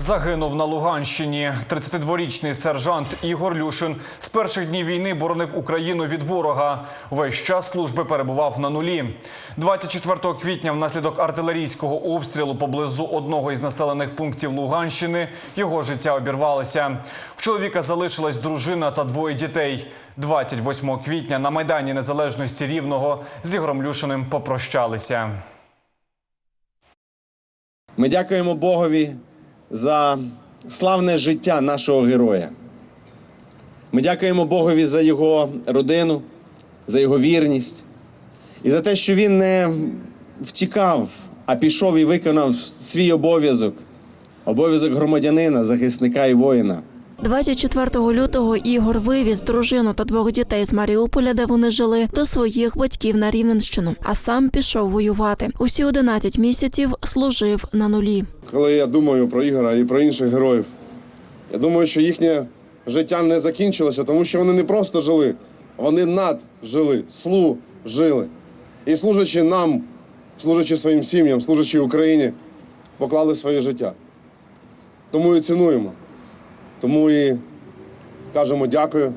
Загинув на Луганщині. 32-річний сержант Ігор Люшин з перших днів війни боронив Україну від ворога. Весь час служби перебував на нулі. 24 квітня, внаслідок артилерійського обстрілу поблизу одного із населених пунктів Луганщини, його життя обірвалося. В чоловіка залишилась дружина та двоє дітей. 28 квітня на майдані Незалежності Рівного з Ігорем Люшиним попрощалися. Ми дякуємо Богові за славне життя нашого героя. Ми дякуємо Богові за його родину, за його вірність і за те, що він не втікав, а пішов і виконав свій обов'язок, обов'язок громадянина, захисника і воїна. 24 лютого Ігор вивіз дружину та двох дітей з Маріуполя, де вони жили, до своїх батьків на Рівненщину, а сам пішов воювати. Усі 11 місяців служив на нулі. Коли я думаю про Ігора і про інших героїв, я думаю, що їхнє життя не закінчилося, тому що вони не просто жили, вони наджили, служили. І служачи нам, служачи своїм сім'ям, служачи Україні, поклали своє життя. Тому і цінуємо. Тому і кажемо дякую,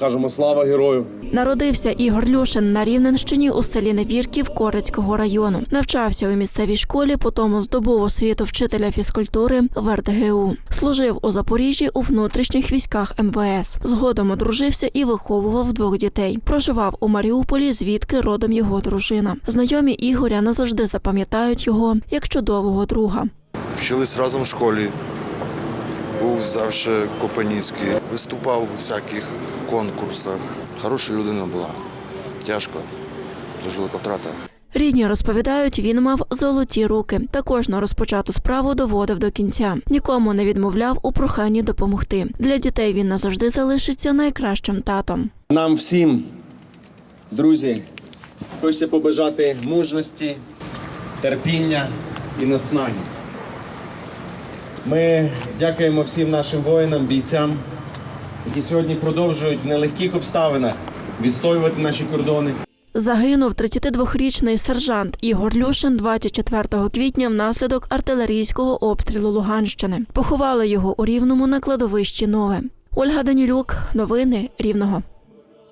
кажемо слава герою. Народився Ігор Люшин на Рівненщині у селі Невірків Корецького району. Навчався у місцевій школі, потім здобув освіту вчителя фізкультури в РДГУ. Служив у Запоріжжі у внутрішніх військах МВС. Згодом одружився і виховував двох дітей. Проживав у Маріуполі, звідки родом його дружина. Знайомі Ігоря назавжди запам'ятають його як чудового друга. Вчились разом в школі. Був завжди Копаніцький. Виступав у всяких конкурсах. Хороша людина була. Тяжко. Дуже велика втрата. Рідні розповідають, він мав золоті руки та кожну розпочату справу доводив до кінця. Нікому не відмовляв у проханні допомогти. Для дітей він назавжди залишиться найкращим татом. Нам всім, друзі, хочеться побажати мужності, терпіння і наснаги. Ми дякуємо всім нашим воїнам, бійцям, які сьогодні продовжують в нелегких обставинах відстоювати наші кордони. Загинув 32-річний сержант Ігор Люшин 24 квітня внаслідок артилерійського обстрілу Луганщини. Поховали його у Рівному на кладовищі Нове. Ольга Данілюк, новини Рівного.